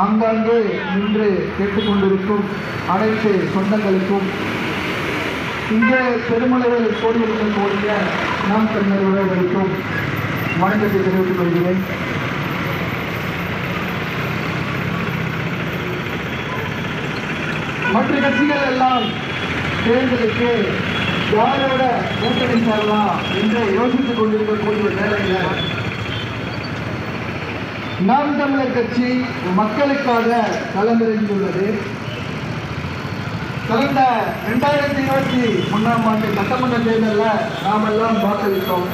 ஆங்காங்கே நின்று கேட்டுக்கொண்டிருக்கும் அனைத்து சொந்தங்களுக்கும். இங்கே பெருமளவில் கூடியிருக்கக்கூடிய நாம் வரைக்கும் வணக்கத்தை தெரிவித்துக் கொள்கிறேன். மற்ற கட்சிகள் எல்லாம் தேர்தலுக்கு யாரோட கூட்டணி சேரலாம் என்று யோசித்துக் கொண்டிருக்கக்கூடிய வேளையில் நாம் தமிழர் கட்சி மக்களுக்காக களமிறங்கியுள்ளது. கடந்த ரெண்டாயிரத்தி இருபத்தி ஒன்றாம் ஆண்டு சட்டமன்ற தேர்தலில் நாம் எல்லாம் வாக்களித்தோம்.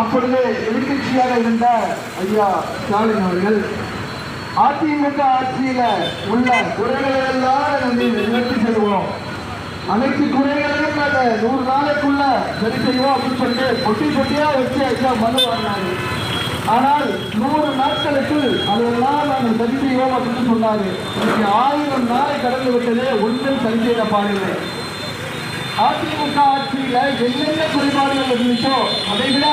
அப்பொழுது எதிர்கட்சியாக இருந்த ஐயா ஸ்டாலின் அவர்கள் அதிமுக ஆட்சியில் உள்ள குறைகளை எல்லாம் நம்ம நிவர்த்தி செய்வோம் அனைத்து குறைகளையும் நாங்கள் நூறு நாளைக்குள்ள சரி செய்வோம் அப்படின்னு சொல்லிட்டு பொட்டி பொட்டியாக வச்சு ஐயா மனு வாங்கினாரு. ஆனால் நூறு நாட்களுக்கு அதெல்லாம் நாங்கள் சரி செய்வோம் அப்படின்னு சொன்னாரு. இன்னைக்கு ஆயிரம் நாளை கடந்து விட்டதே ஒன்றும் சரி செய்த பாடில்லை. அதிமுக ஆட்சியில் என்னென்ன குறைபாடுகள் இருந்துச்சோ அதை விட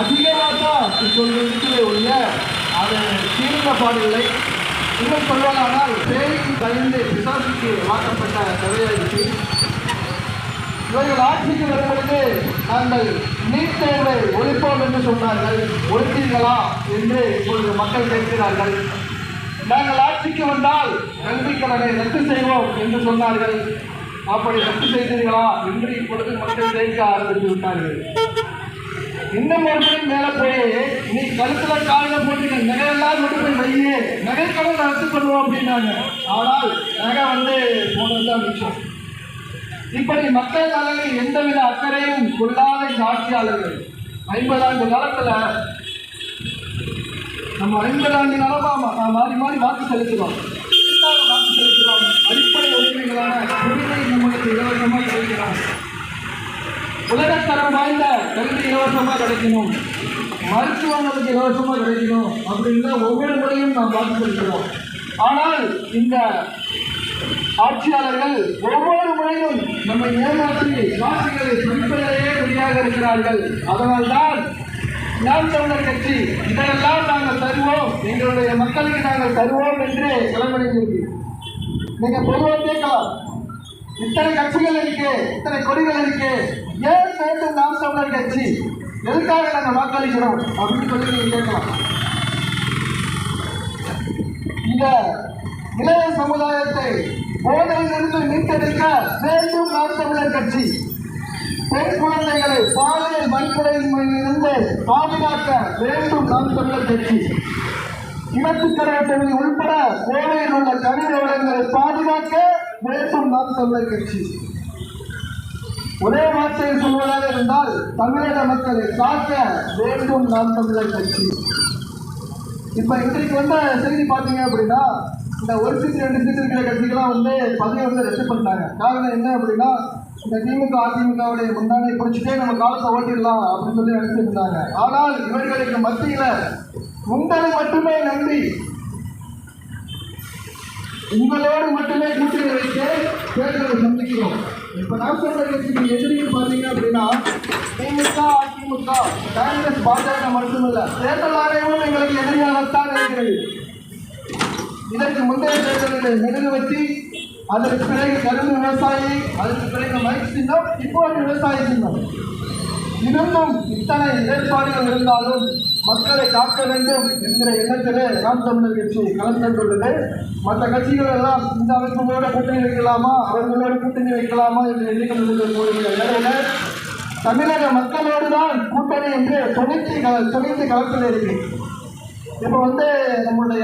அதிகமாக தான் இப்பொழுது இருக்கிற ஒழிய அதை தீர்ந்த பாடுகளை இன்னும் சொல்வதானால் பேரின் பயந்து பிசாசுக்கு மாற்றப்பட்ட கதையாயிடுச்சு இவர்கள் ஆட்சிக்கு வரும்பொழுது நாங்கள் நீட் தேர்வை ஒழிப்போம் என்று சொன்னார்கள். ஒழித்தீர்களா என்று இப்பொழுது மக்கள் கேட்கிறார்கள். நாங்கள் ஆட்சிக்கு வந்தால் கல்வி கடனை ரத்து செய்வோம் என்று சொன்னார்கள். அப்படி ரத்து செய்தீர்களா என்று இப்பொழுது மக்கள் கேட்க ஆரம்பித்து விட்டார்கள். இன்னும் ஒரு மேலே போய் நீ கழுத்துல காலில போட்டு நகையெல்லாம் கொண்டு போய் வையே நகை ரத்து பண்ணுவோம் அப்படின்னாங்க. ஆனால் நகை வந்து போனது தான் மிச்சம். இப்படி மக்கள் நலனில் எந்தவித அக்கறையும் கொள்ளாத இந்த ஆட்சியாளர்கள் ஐம்பது ஆண்டு காலத்துல நம்ம ஐம்பது ஆண்டு காலமா மாறி மாறி வாக்கு செலுத்துறோம். வாக்கு செலுத்துறோம்? அடிப்படை உரிமைகளான உரிமை நம்மளுக்கு இலவசமாக கிடைக்கிறோம் உலகத்தரம் வாய்ந்த கல்வி இலவசமாக கிடைக்கணும். மருத்துவம் நமக்கு இலவசமாக கிடைக்கணும். அப்படின்னு ஒவ்வொரு முறையும் நாம் பார்த்து செலுத்துகிறோம் ஆனால் இந்த ஆட்சியாளர்கள் ஒவ்வொரு முறையும் நம்மை ஏமாற்றி வாசிகளை பறிப்பதிலேயே குறியாக இருக்கிறார்கள். அதனால்தான் நாம் தமிழர் கட்சி இதெல்லாம் நாங்கள் தருவோம் எங்களுடைய மக்களுக்கு நாங்கள் தருவோம் என்று கிளம்பி நீங்க பொதுவாக கேட்கலாம் இத்தனை கட்சிகள் இருக்கு இத்தனை கொடிகள் இருக்கு ஏன் வேண்டும் நாம் தமிழர் கட்சி? எதுக்காக நாங்கள் வாக்களிக்கிறோம்? அப்படின்னு சொல்லி நீங்க கேட்கலாம். இந்த இளைய சமுதாயத்தை போதையிலிருந்து மீட்டெடுக்க வேண்டும் நாம் தமிழர் கட்சி. பெண் குழந்தைகளை பாலியல் வன்கொலையிலிருந்து பாதுகாக்க வேண்டும் நாம் தமிழர் கட்சி. இனத்துக்கரை உள்பட கோவையில் உள்ள கனிம வளங்களை பாதுகாக்க வேண்டும் நாம் தமிழர் கட்சி. ஒரே வார்த்தையில் சொல்வதாக இருந்தால் தமிழக மக்களை காக்க வேண்டும் நாம் தமிழர் கட்சி. இப்ப இன்றைக்கு வந்த செய்தி பார்த்தீங்க அப்படின்னா இந்த ஒரு சீட்டு ரெண்டு சீட்டு இருக்கிற கட்சிகள்லாம் வந்து பதவியை வந்து ரத்து பண்ணிட்டாங்க. காரணம் என்ன அப்படின்னா இந்த திமுக அதிமுகவுடைய முன்னாடி பிடிச்சிட்டே நம்ம காலத்தை ஓட்டிடலாம் அப்படின்னு சொல்லி நினைச்சிருந்தாங்க. ஆனால் இவர்களுக்கு மத்தியில் உங்களை மட்டுமே நம்பி உங்களோடு மட்டுமே கூட்டணி வைத்து தேர்தலை சந்திக்கிறோம். இப்ப நான் சொல்ற கட்சிக்கு எதிரின்னு பாத்தீங்க அப்படின்னா திமுக அதிமுக காங்கிரஸ் பாஜக மட்டுமல்ல. தேர்தல் ஆணையமும் எங்களுக்கு எதிரியாகத்தான் இருக்கிறது. இதற்கு முந்தைய தேர்தலில் மெழுகுவத்தி அதற்கு பிறகு கரும்பு விவசாயி அதற்கு பிறகு மைக் சின்னம் இப்போது விவசாய சின்னம். இருந்தும் இத்தனை ஏற்பாடுகள் இருந்தாலும் மக்களை காக்க வேண்டும் என்கிற எண்ணத்திலே நாம் தமிழர் கட்சி கலந்துள்ளது மற்ற கட்சிகள் எல்லாம் இந்த அமைப்புகளோட கூட்டணி வைக்கலாமா அவர்களோட கூட்டணி வைக்கலாமா என்று எண்ணிக்கொண்டிருக்கக்கூடிய வேளையில தமிழக மக்களோடு தான் கூட்டணி என்று தொழிற்சி க- களத்தில் இருக்கு. இப்போ வந்து நம்மளுடைய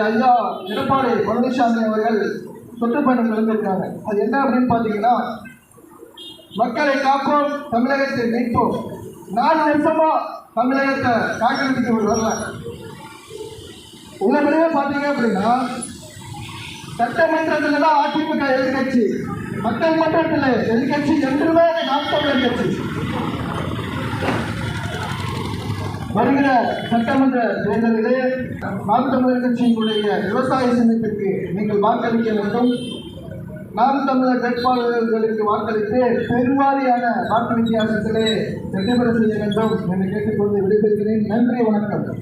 எடப்பாடி பழனிசாமி அவர்கள் சுற்றுப்பயணம் நடந்திருக்காங்க அது என்ன அப்படின்னு பார்த்தீங்கன்னா மக்களை காப்போம் தமிழகத்தை மீட்போம். நாலு வருஷமா தமிழகத்தை காக்கிறதுக்கு ஒரு வரல உள்ளபடியே பார்த்தீங்க அப்படின்னா சட்டமன்றத்தில் தான் அதிமுக எதிர்கட்சி மக்கள் மன்றத்தில் எதிர்கட்சி என்றுமே நாம் தமிழர் கட்சி வருகிற சட்டமன்ற தேர்தலிலே நாம் தமிழர் கட்சியினுடைய விவசாய சின்னத்திற்கு நீங்கள் வாக்களிக்க வேண்டும். நாம் தமிழர் வேட்பாளர்களுக்கு வாக்களித்து பெருவாரியான வாக்கு வித்தியாசத்திலே வெற்றி பெற செய்ய வேண்டும் என்று கேட்டுக்கொண்டு விடைபெறுகிறேன். நன்றி வணக்கம்.